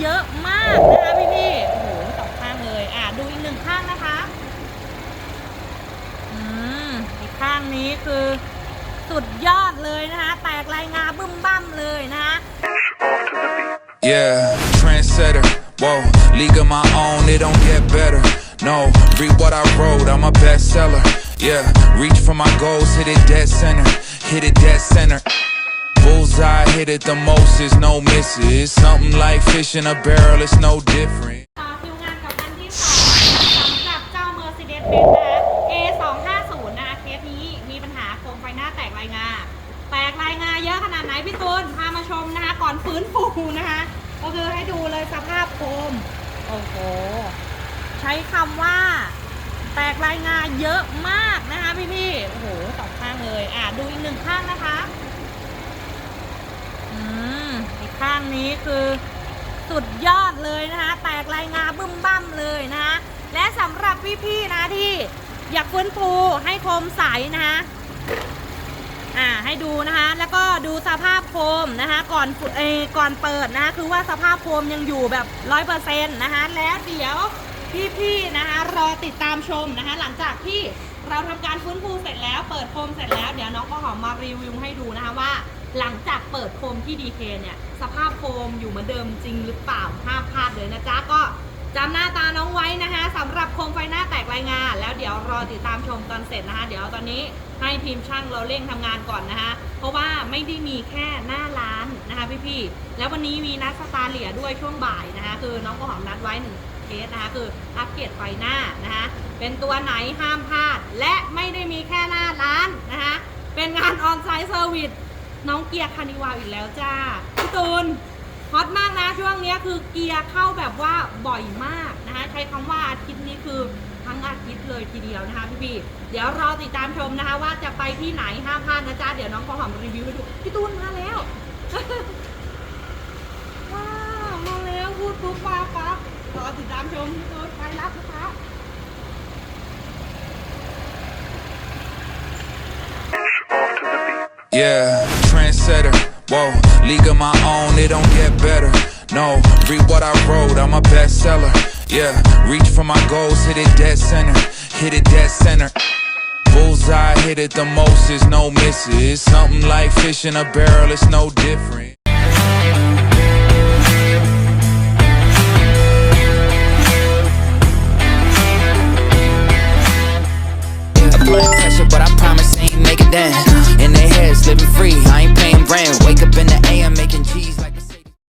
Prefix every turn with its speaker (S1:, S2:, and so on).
S1: เยอะมากนะคะพี่พี่โอ้โหสองข้างเลย อะดูอีกหนึ่งข้างนะคะอืมอีกข้างนี้คือ สุดยอดเลยนะคะแตกลายงาบึ้มบั้มเลยนะคะ
S2: Yeah, trendsetter. Whoa, league of my own, it don't get better. No, read what I wrote, I'm a bestseller. Yeah, reach for my goals, hit it dead center. Hit it dead center. Bullseye, hit it the most, is no misses. Something like fish in a barrel, it's no different.
S1: ต่อคิวงานกับอันที่สองสำหรับเจ้า Mercedes-Benz นะคะ A250 นะคะเคสนี้มีปัญหาโคมไฟหน้าแตกลายงา แตกลายงาเยอะขนาดไหนพี่ตูนพามาชมนะคะ ก่อนฟื้นฟูนะคะ ก็คือให้ดูเลยสภาพโคม โอ้โห ใช้คำว่า แตกลายงาเยอะมากนะคะพี่พี่ๆโอ้โหสองข้างเลย อะดูอีกหนึ่งข้างนะคะ อีกข้างนี้คือสุดยอดเลยนะคะแตกลายงาบึ้มบั้มเลยนะคะและสำหรับพี่ๆนะที่อยากฟื้นฟูให้โคมใสนะคะอ่าให้ดูนะคะแล้วก็ดูสภาพโคมนะคะก่อนเอก่อนเปิดนะคะคือว่าสภาพโคมยังอยู่แบบร้อยเปอร์เซ็นต์นะคะแล้วเดี๋ยวพี่ๆนะคะรอติดตามชมนะคะหลังจากที่เราทำการฟื้นฟูเสร็จแล้วเปิดโคมเสร็จแล้วเดี๋ยวน้องก็หอมมารีวิวให้ดูนะคะว่า หลังจากเปิดโคมที่ดีเคเนี่ย สภาพโคมอยู่เหมือนเดิมจริงหรือเปล่าห้ามพลาดเลยนะจ๊ะ ก็จำหน้าตาน้องไว้นะคะสำหรับโคมไฟหน้าแตกรายงาน แล้วเดี๋ยวรอติดตามชมตอนเสร็จนะคะ เดี๋ยวตอนนี้ให้ทีมช่างเราเร่งทำงานก่อนนะคะ เพราะว่าไม่ได้มีแค่หน้าร้านนะคะพี่ๆ แล้ววันนี้มีนัดสตาร์เหลียด้วยช่วงบ่ายนะคะ คือน้องก็หอมนัดไว้หนึ่งเคสนะคะคืออัปเกรดไฟหน้านะคะเป็นตัวไหนห้ามพลาด และไม่ได้มีแค่หน้าร้านนะคะเป็นงานออนไซต์เซอร์วิส น้องเกียร์คานิวาอีกแล้วจ้าพี่ตูนฮอตมากนะช่วงนี้คือเกียร์เข้าแบบว่าบ่อยมากนะคะใช้คำว่าอาทิตย์นี้คือทั้งอาทิตย์เลยทีเดียวนะคะพี่พี่ๆเดี๋ยวรอติดตามชมนะคะ ว่าจะไปที่ไหนห้ามพลาดนะจ๊ะเดี๋ยวน้องขอหอมรีวิวให้ดูพี่ตูนมาแล้วว้าวมาแล้วพูดปุ๊บมาปั๊บรอติดตามชมพี่ตูนไปรับนะคะ
S2: Yeah, trendsetter. Whoa, league of my own, it don't get better. No, read what I wrote, I'm a bestseller. Yeah, reach for my goals, hit it dead center. Hit it dead center. Bullseye, hit it the most, is no misses. Something like fish in a barrel, it's no different.
S3: free. I ain't paying rent. Wake up in the AM, making